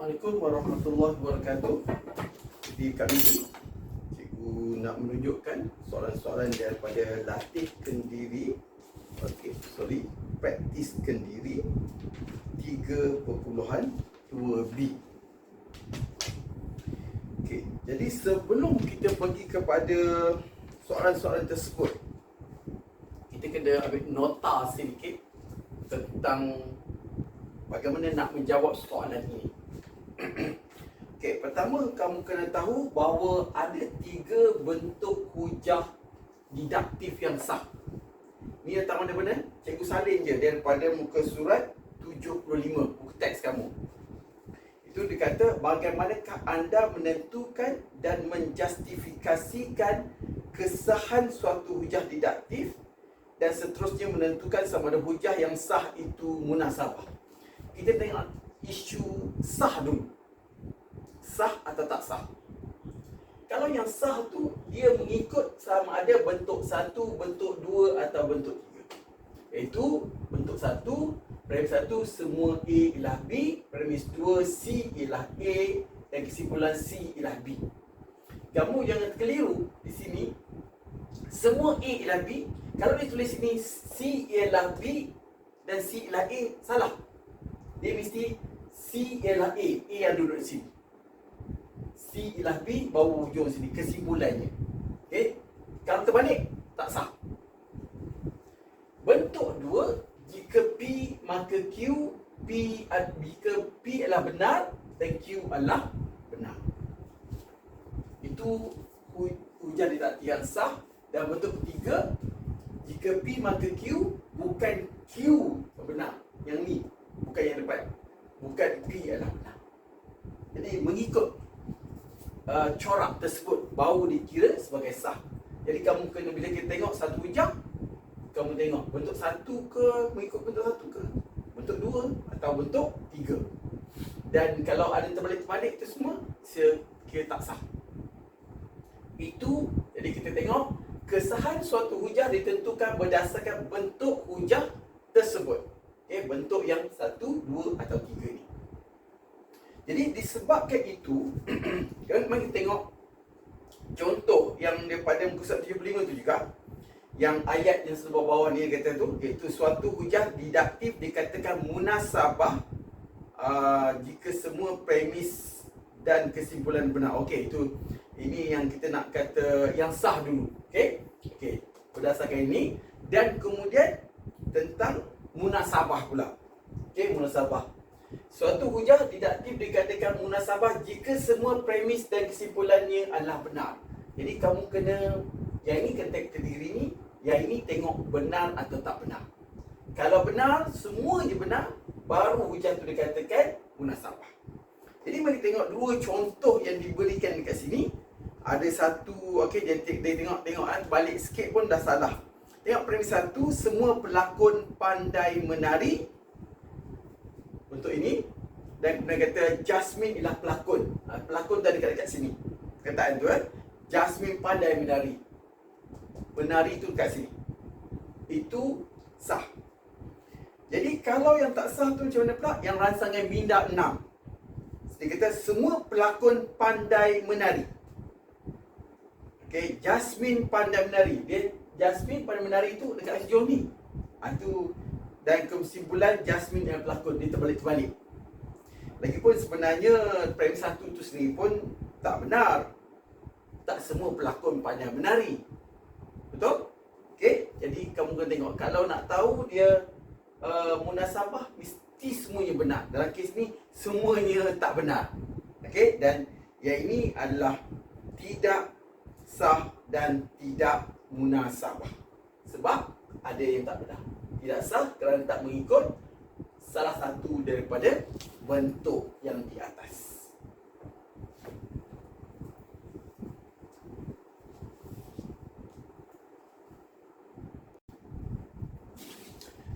Assalamualaikum warahmatullahi wabarakatuh. Di kali ini cikgu nak menunjukkan soalan-soalan daripada latih kendiri okey sorry praktis kendiri 3.2b. Okey, jadi sebelum kita pergi kepada soalan-soalan tersebut kita kena ambil nota sedikit tentang bagaimana nak menjawab soalan ini. Okey, pertama kamu kena tahu bahawa ada tiga bentuk hujah didaktif yang sah. Ni datang mana-mana? Cikgu salin je daripada muka surat 75, buku teks kamu. Itu dikata bagaimanakah anda menentukan dan menjustifikasikan kesahan suatu hujah didaktif dan seterusnya menentukan sama ada hujah yang sah itu munasabah. Kita tengok isu sah dulu. Sah atau tak sah? Kalau yang sah tu dia mengikut sama ada bentuk satu, bentuk dua atau bentuk tiga. Iaitu bentuk satu, premis satu semua A ialah B, premis dua C ialah A dan kesimpulan C ialah B. Kamu jangan keliru di sini. Semua A ialah B. Kalau dia tulis sini C ialah B dan C ialah A, salah. Dia mesti C ialah A, A yang duduk di sini. C ialah B, bawa hujung sini, kesimpulannya. Okey? Kalau terbalik, tak sah. Bentuk dua, jika P maka Q, P jika P adalah benar dan Q adalah benar. Itu hujan didakti yang sah. Dan bentuk ketiga, jika P maka Q, bukan Q benar. Yang ni. Bukan P adalah benar. Jadi mengikut uh, corak tersebut baru dikira sebagai sah. Jadi kamu kena bila kita tengok satu hujah, kamu tengok bentuk satu ke mengikut bentuk satu ke bentuk dua atau bentuk tiga. Dan kalau ada terbalik-terbalik itu semua, kira tak sah. Itu, jadi kita tengok kesahan suatu hujah ditentukan berdasarkan bentuk hujah tersebut. Okay, bentuk yang satu, dua atau tiga ni. Jadi disebabkan itu, kan mari tengok contoh yang daripada muka surat 75 tu juga yang ayat yang sebelah bawah ni kata tu iaitu suatu hujah didaktif dikatakan munasabah uh, jika semua premis dan kesimpulan benar. Okey, itu ini yang kita nak kata yang sah dulu. Okey? Okey. Berdasarkan ini dan kemudian tentang munasabah pula. Okey, munasabah. Suatu hujah didaktif dikatakan munasabah jika semua premis dan kesimpulannya adalah benar. Jadi kamu kena yang ini kena ke diri ni, yang ini tengok benar atau tak benar. Kalau benar, semuanya benar, baru hujah itu dikatakan munasabah. Jadi mari tengok dua contoh yang diberikan dekat sini. Ada satu, okey, dia, dia tengok tengok kan, balik sikit pun dah salah. Tengok premis satu, semua pelakon pandai menari. Untuk ini dan kemudian kata Jasmine ialah pelakon. Ha, pelakon tadi dekat dekat sini. Kataan tu kan. Jasmine pandai menari. Menari tu dekat sini. Itu sah. Jadi kalau yang tak sah tu macam mana pula? Yang rangsangan minda 6. Dia kata semua pelakon pandai menari. Okay, Jasmine pandai menari. Dia Jasmine pandai menari tu dekat sejauh ni. Ha, itu dan kesimpulan Jasmine yang pelakon dia terbalik-terbalik. Lagipun sebenarnya premis satu tu sendiri pun tak benar. Tak semua pelakon pandai menari. Betul? Okey, jadi kamu kena tengok kalau nak tahu dia uh, munasabah mesti semuanya benar. Dalam kes ni semuanya tak benar. Okey, dan yang ini adalah tidak sah dan tidak munasabah. Sebab ada yang tak benar. Tidak sah kerana tak mengikut salah satu daripada bentuk yang di atas.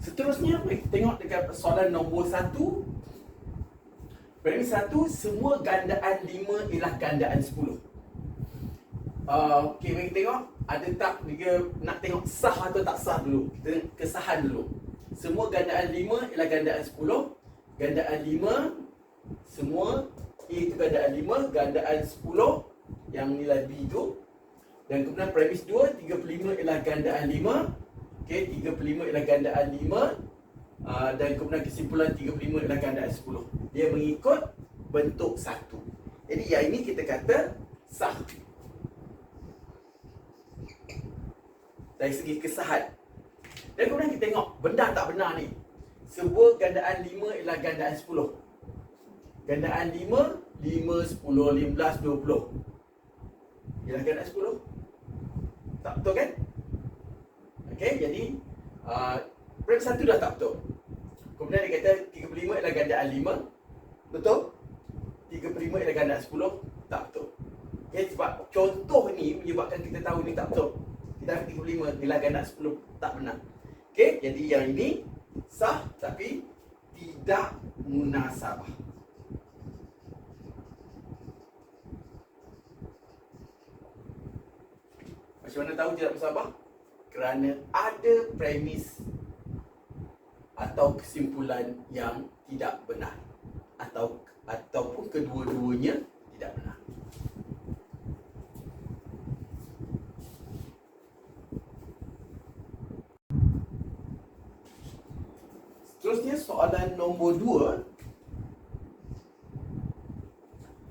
Seterusnya, kita tengok dekat soalan nombor satu. Premis satu, semua gandaan lima ialah gandaan sepuluh. Uh, okay, mari tengok ada tak dia nak tengok sah atau tak sah dulu. Kita kesahan dulu. Semua gandaan lima ialah gandaan sepuluh. Gandaan lima semua A itu gandaan 5, gandaan 10 yang nilai B itu. Dan kemudian premis 2, 35 ialah gandaan 5. Okey, 35 ialah gandaan 5. Uh, dan kemudian kesimpulan 35 ialah gandaan 10. Dia mengikut bentuk satu. Jadi yang ini kita kata sah. Dari segi kesahan. Dan kemudian kita tengok benda tak benar ni. Sebuah gandaan 5 ialah gandaan 10. Gandaan 5, 5, 10, 15, 20 Ialah gandaan 10 Tak betul kan? Okey, jadi uh, Frame 1 dah tak betul Kemudian dia kata 35 ialah gandaan 5 Betul? 35 ialah gandaan 10 Tak betul Okay, sebab contoh ni menyebabkan kita tahu ni tak betul Kita 35 ialah gandaan 10 Tak benar Okey, jadi yang ini Sah tapi Tidak munasabah Macam mana tahu tidak bersabar? Kerana ada premis atau kesimpulan yang tidak benar atau ataupun kedua-duanya tidak benar. Soalan nombor dua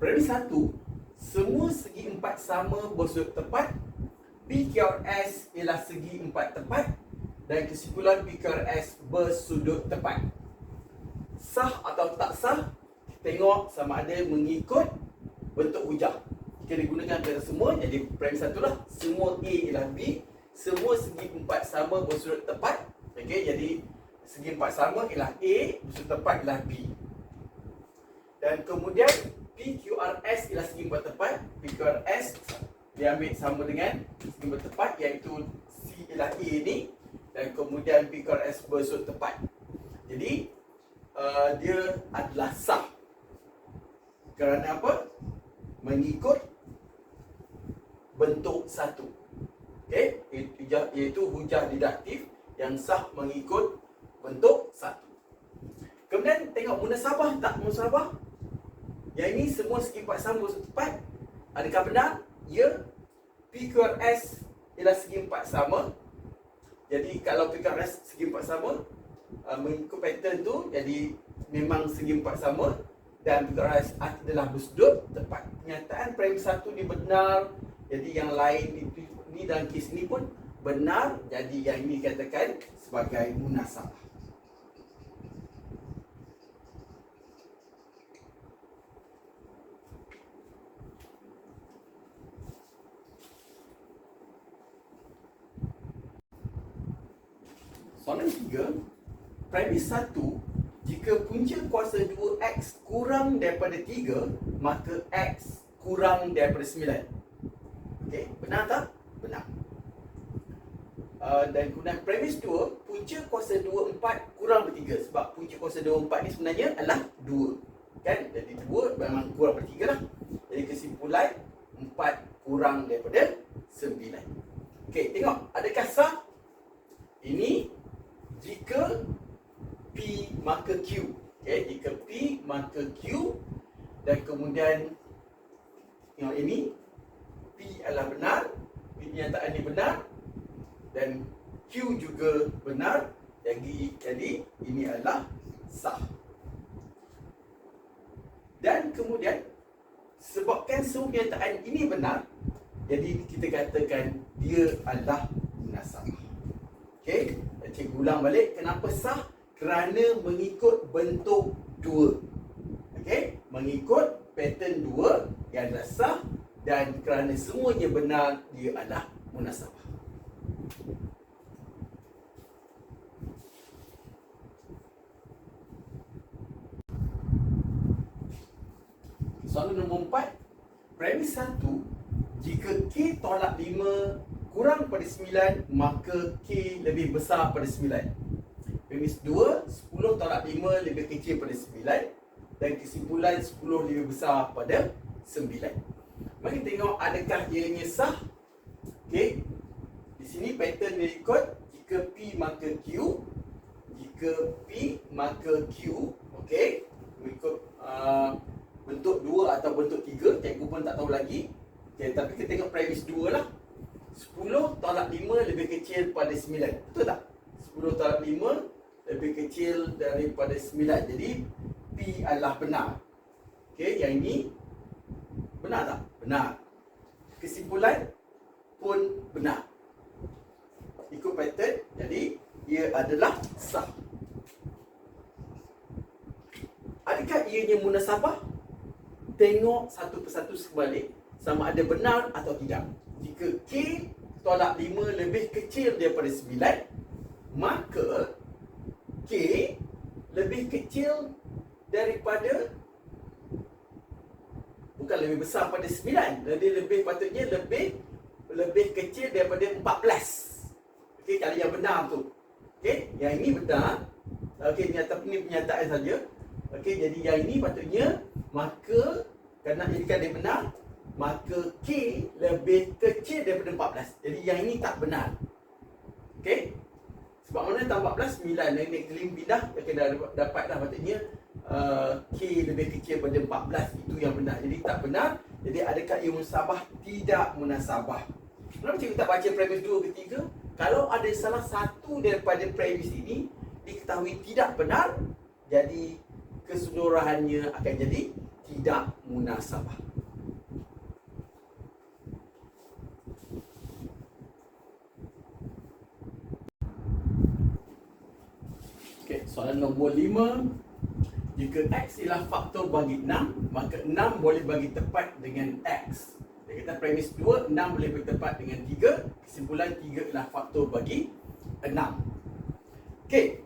Premis satu Semua segi empat sama bersudut tepat PQRS ialah segi empat tepat dan kesimpulan PQRS bersudut tepat. Sah atau tak sah, tengok sama ada mengikut bentuk hujah. Jika digunakan pada semua, jadi premis satu lah. Semua A ialah B. Semua segi empat sama bersudut tepat. Okey, jadi segi empat sama ialah A, bersudut tepat ialah B. Dan kemudian PQRS ialah segi empat tepat. PQRS dia ambil sama dengan sumber tepat iaitu C ialah A ni dan kemudian P kuar S bersut tepat. Jadi uh, dia adalah sah. Kerana apa? Mengikut bentuk satu. Okey, iaitu hujah didaktif yang sah mengikut bentuk satu. Kemudian tengok munasabah tak munasabah? Yang ini semua segi empat sama tepat. Adakah benar? ya PQRS ialah segi empat sama jadi kalau PQRS segi empat sama uh, mengikut pattern tu jadi memang segi empat sama dan PQRS adalah bersudut tepat kenyataan prime satu ni benar jadi yang lain itu ni dalam kes ni pun benar jadi yang ini katakan sebagai munasabah Soalan tiga Premis satu Jika punca kuasa 2X kurang daripada 3 Maka X kurang daripada 9 Okey, benar tak? Benar. Uh, Dan kemudian premis 2 Punca kuasa 2, 4 kurang daripada 3 Sebab punca kuasa 2, 4 ni sebenarnya adalah 2 Kan? Jadi 2 memang kurang daripada 3 lah. Jadi kesimpulan 4 kurang daripada 9 Okey, tengok Adakah sah? Ini jika P maka Q okay, jika P maka Q dan kemudian yang ini. P adalah benar pernyataan ini benar dan Q juga benar. Jadi jadi ini adalah sah. Dan kemudian sebabkan semua pernyataan ini benar jadi kita katakan dia adalah munasabah. Okey cikgu ulang balik kenapa sah kerana mengikut bentuk dua okey? Mengikut pattern dua yang sah dan kerana semuanya benar dia adalah munasabah. Soalan nombor empat. Premis satu Jika K tolak lima kurang pada 9 maka K lebih besar pada 9 Premis 2 10 tolak 5 lebih kecil pada 9 Dan kesimpulan 10 lebih besar pada 9 Mari tengok adakah ianya sah. Okay. Di sini pattern dia ikut. Jika P maka Q. Jika P maka Q. Okay. Mengikut uh, bentuk dua atau bentuk tiga. Cikgu pun tak tahu lagi. Okay, Tapi kita tengok premis dua lah. 10 tolak 5 lebih kecil pada 9 Betul tak? 10 tolak 5 lebih kecil daripada 9 Jadi P adalah benar Okay, yang ini Benar tak? Benar Kesimpulan pun benar Ikut pattern Jadi ia adalah sah Adakah ianya munasabah? Tengok satu persatu sebalik sama ada benar atau tidak. Jika K tolak 5 lebih kecil daripada 9, maka K lebih kecil daripada bukan lebih besar pada 9. Jadi lebih patutnya lebih lebih kecil daripada 14. Okey, kalau yang benar tu. Okey, yang ini benar. Okey, ini ini pernyataan saja. Okey, jadi yang ini patutnya maka kerana jadikan dia benar, maka K lebih kecil daripada 14. Jadi yang ini tak benar. Okey? Sebab mana tambah 14 9 dan naik kelim pindah dia dah dapat dah patutnya uh, K lebih kecil daripada 14 itu yang benar. Jadi tak benar. Jadi adakah ia munasabah? Tidak munasabah. Kenapa cikgu tak baca premis 2 ketiga? Kalau ada salah satu daripada premis ini diketahui tidak benar, jadi keseluruhannya akan jadi tidak munasabah. Okay, soalan nombor 5. Jika X ialah faktor bagi 6, maka 6 boleh bagi tepat dengan X. Dia kata premis 2, 6 boleh bagi tepat dengan 3. Kesimpulan 3 ialah faktor bagi 6. Okay,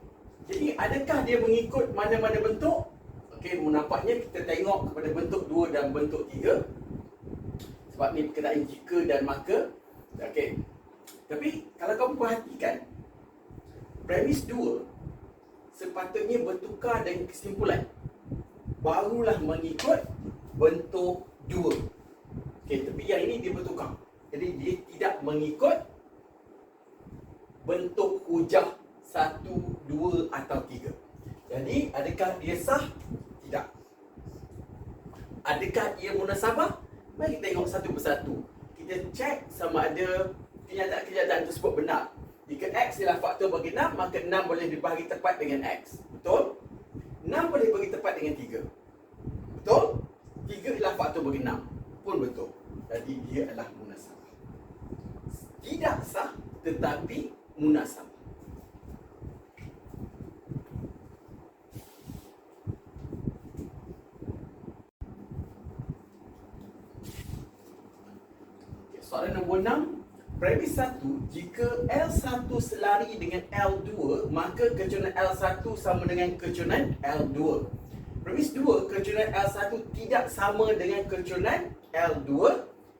jadi adakah dia mengikut mana-mana bentuk? Okey, nampaknya kita tengok kepada bentuk dua dan bentuk tiga. Sebab ni berkenaan jika dan maka. Okey. Tapi kalau kamu perhatikan premis dua sepatutnya bertukar dengan kesimpulan. Barulah mengikut bentuk dua. Okey, tapi yang ini dia bertukar. Jadi dia tidak mengikut bentuk hujah satu, dua atau tiga. Jadi, adakah dia sah? Tidak. Adakah ia munasabah? Mari kita tengok satu persatu. Kita cek sama ada kenyataan-kenyataan tersebut benar. Jika X ialah faktor bagi 6, maka 6 boleh dibahagi tepat dengan X. Betul? 6 boleh bagi tepat dengan 3. Betul? 3 ialah faktor bagi 6. Pun betul. Jadi dia adalah munasabah. Tidak sah tetapi munasabah. Soalan nombor 6 Premis 1 Jika L1 selari dengan L2 Maka kecunan L1 sama dengan kecunan L2 Premis 2 Kecunan L1 tidak sama dengan kecunan L2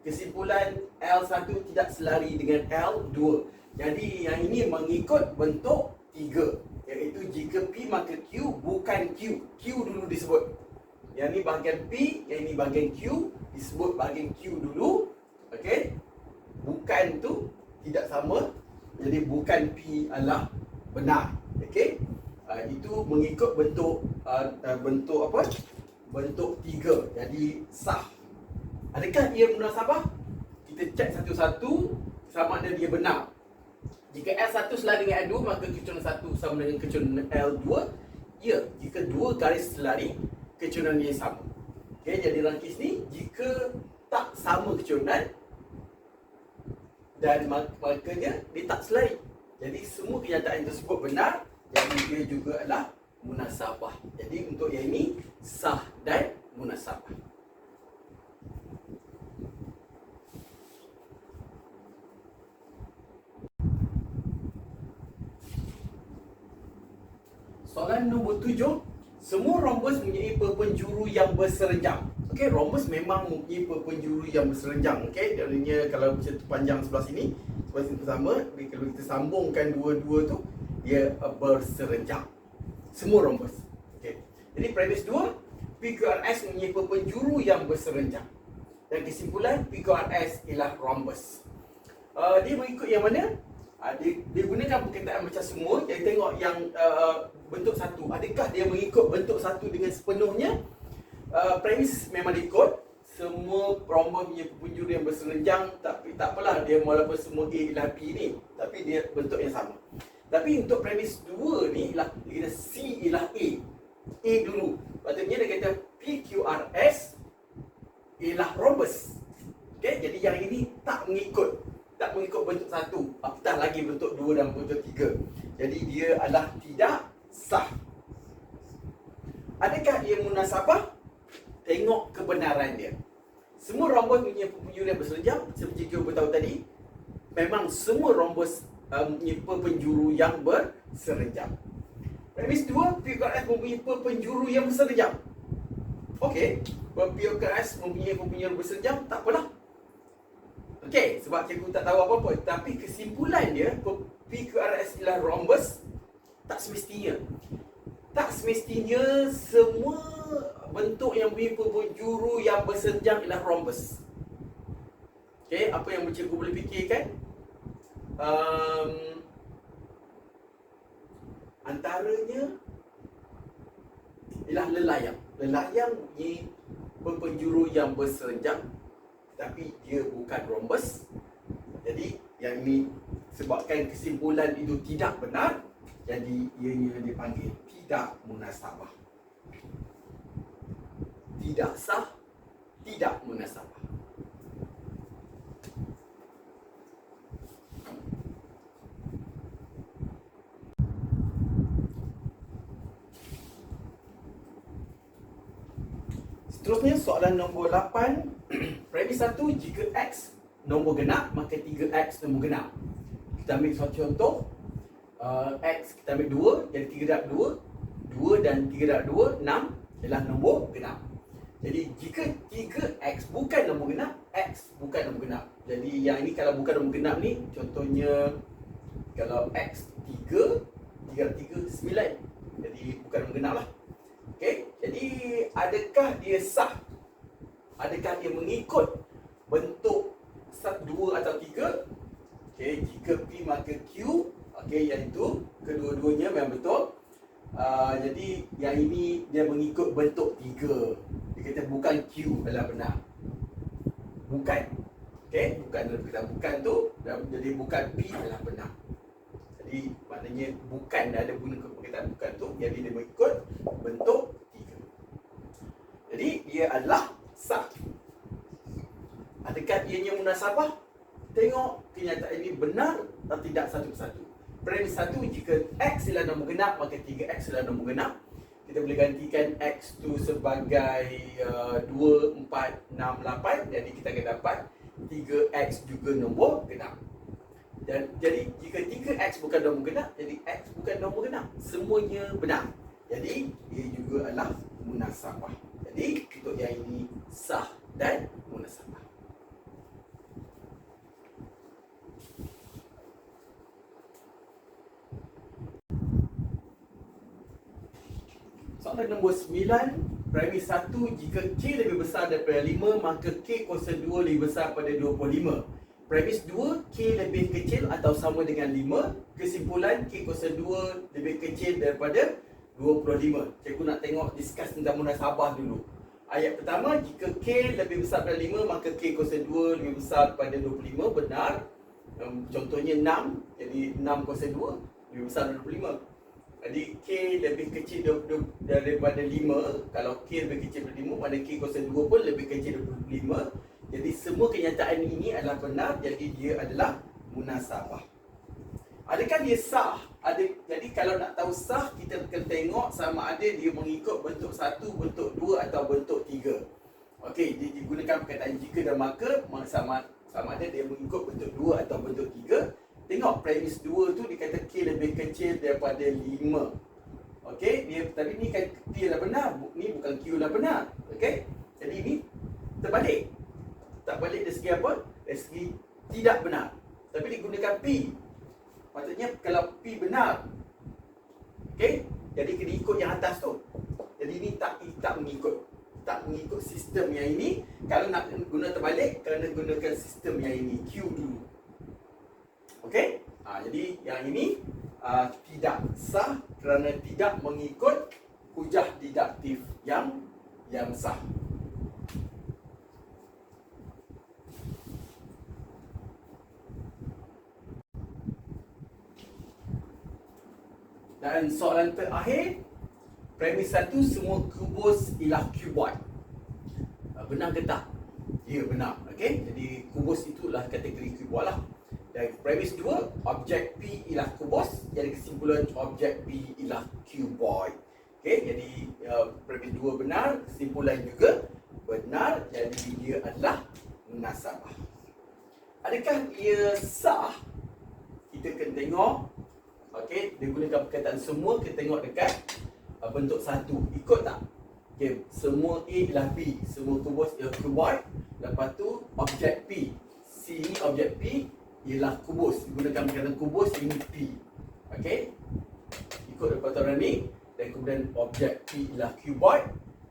Kesimpulan L1 tidak selari dengan L2 Jadi yang ini mengikut bentuk 3 Iaitu jika P maka Q bukan Q. Q dulu disebut. Yang ini bahagian P Yang ini bahagian Q Disebut bahagian Q dulu. Okey. Bukan tu tidak sama. Jadi bukan P adalah benar. Okey. Uh, itu mengikut bentuk uh, bentuk apa? Bentuk tiga. Jadi sah. Adakah ia munasabah? Kita cek satu-satu sama ada dia benar. Jika L1 selari dengan L2 maka kecunan 1 sama dengan kecunan L2. Ya, jika dua garis selari kecunan yang sama. Okey, jadi rangkis ni jika tak sama kecunan dan makanya dia tak selari. Jadi semua kenyataan tersebut benar jadi dia juga adalah munasabah. Jadi untuk yang ini sah dan munasabah. Soalan nombor tujuh Semua rombus mempunyai penjuru yang berserenjang Okey, rhombus memang mempunyai penjuru yang berserenjang. Okey, jadinya kalau macam panjang sebelah sini, sebelah sini bersama, kalau kita sambungkan dua-dua tu, dia berserenjang. Semua rhombus. Okey. Jadi premis dua, PQRS mempunyai penjuru yang berserenjang. Dan kesimpulan PQRS ialah rhombus. Uh, dia mengikut yang mana? Uh, dia, dia gunakan perkataan macam semua. Jadi tengok yang uh, bentuk satu. Adakah dia mengikut bentuk satu dengan sepenuhnya? Uh, premis memang diikut semua rhombus punya penjuru yang berserenjang tapi tak apalah dia walaupun semua A ialah B ni tapi dia bentuk yang sama. Tapi untuk premis 2 ni ialah kata C ialah A. A dulu. Patutnya dia kata PQRS ialah rhombus. Okey, jadi yang ini tak mengikut tak mengikut bentuk satu apatah lagi bentuk dua dan bentuk tiga jadi dia adalah tidak sah adakah dia munasabah tengok kebenaran dia. Semua rhombus punya penjuru yang berserenjam seperti kita beritahu tadi memang semua rhombus um, punya penjuru yang berserenjam premis dua PQRS mempunyai penjuru yang berserenjam Okey, PQRS mempunyai penjuru berserenjam tak apalah. Okey, sebab cikgu tak tahu apa-apa Tapi kesimpulan dia PQRS ialah rhombus Tak semestinya. Tak semestinya semua bentuk yang berpenjuru yang bersenjang ialah rhombus Okey, apa yang cikgu boleh fikirkan? Um, antaranya ialah lelayang Lelayang ni berpenjuru yang bersenjang tapi dia bukan rhombus. Jadi yang ini sebabkan kesimpulan itu tidak benar, jadi ianya dipanggil tidak munasabah. Tidak sah, tidak munasabah. Seterusnya soalan nombor 8 Premis satu, jika X nombor genap, maka 3X nombor genap. Kita ambil suatu contoh. Uh, X kita ambil 2, jadi 3 darab 2. 2 dan 3 darab 2, 6 ialah nombor genap. Jadi jika 3X bukan nombor genap, X bukan nombor genap. Jadi yang ini kalau bukan nombor genap ni, contohnya kalau X 3, 3 darab 3, 9. Jadi bukan nombor genap lah. Okay? Jadi adakah dia sah adakah dia mengikut bentuk dua atau tiga okey jika p maka q okey iaitu kedua-duanya memang betul uh, jadi yang ini dia mengikut bentuk tiga. Dia kata bukan q adalah benar bukan. Okey? Bukan dalam kita bukan tu jadi bukan p adalah benar jadi maknanya bukan ada guna perkataan bukan tu jadi dia mengikut bentuk tiga. Jadi dia adalah sah. Adakah ianya munasabah? Tengok kenyataan ini benar atau tidak satu persatu. Premis satu, jika X ialah nombor genap, maka 3X ialah nombor genap. Kita boleh gantikan X tu sebagai uh, 2, 4, 6, 8. Jadi kita akan dapat 3X juga nombor genap. Dan jadi jika 3X bukan nombor genap, jadi X bukan nombor genap. Semuanya benar. Jadi ia juga adalah munasabah. Jadi untuk yang ini sah dan munasabah. Soalan nombor 9 Premis 1 Jika K lebih besar daripada 5 Maka K kuasa 2 lebih besar pada 25 Premis 2 K lebih kecil atau sama dengan 5 Kesimpulan K kuasa 2 lebih kecil daripada 25. Cikgu nak tengok discuss tentang munasabah dulu. Ayat pertama, jika K lebih besar daripada 5, maka K kuasa 2 lebih besar daripada 25. Benar. Um, contohnya 6. Jadi 6 kuasa 2 lebih besar daripada 25. Jadi K lebih kecil daripada 5. Kalau K lebih kecil daripada 5, pada K kuasa 2 pun lebih kecil daripada 5. Jadi semua kenyataan ini adalah benar. Jadi dia adalah munasabah. Adakah dia sah? Ada, jadi kalau nak tahu sah, kita akan tengok sama ada dia mengikut bentuk satu, bentuk dua atau bentuk tiga. Okey, dia digunakan perkataan jika dan maka sama, sama ada dia mengikut bentuk dua atau bentuk tiga. Tengok premis dua tu dikata K lebih kecil daripada lima. Okey, dia tapi ni kan T lah benar, ni bukan Q lah benar. Okey, jadi ni terbalik. Tak balik dari segi apa? Dari segi tidak benar. Tapi digunakan P Maksudnya kalau P benar Okay Jadi kena ikut yang atas tu Jadi ini tak tak mengikut Tak mengikut sistem yang ini Kalau nak guna terbalik Kena gunakan sistem yang ini Q dulu Okay ha, Jadi yang ini uh, Tidak sah Kerana tidak mengikut Hujah didaktif yang yang sah. Dan soalan terakhir Premis satu semua kubus ialah cuboid Ah, Benar ke tak? Ya benar okay? Jadi kubus itulah kategori cuboid lah Dan premis dua Objek P ialah kubus Jadi kesimpulan objek P ialah cuboid okay? Jadi uh, premis dua benar Kesimpulan juga benar Jadi dia adalah munasabah Adakah ia sah? Kita kena tengok Okey, dia gunakan perkataan semua kita tengok dekat uh, bentuk satu. Ikut tak? Okey, semua A ialah B. Semua kubus ialah cuboid. Lepas tu objek P. C ni objek P ialah kubus. Gunakan perkataan kubus P. Okey? Ikut daripada ni dan kemudian objek P ialah cuboid.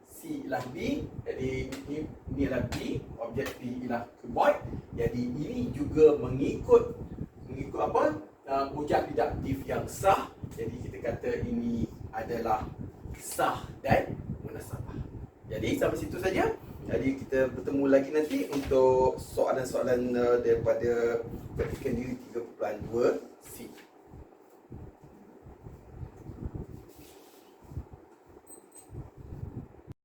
C ialah B. Jadi ini, ini ialah B. Objek P ialah cuboid. Jadi ini juga mengikut mengikut apa? uh, ujar deduktif yang sah. Jadi kita kata ini adalah sah dan munasabah. Jadi sampai situ saja. Jadi kita bertemu lagi nanti untuk soalan-soalan uh, daripada praktikan diri 3.2 C.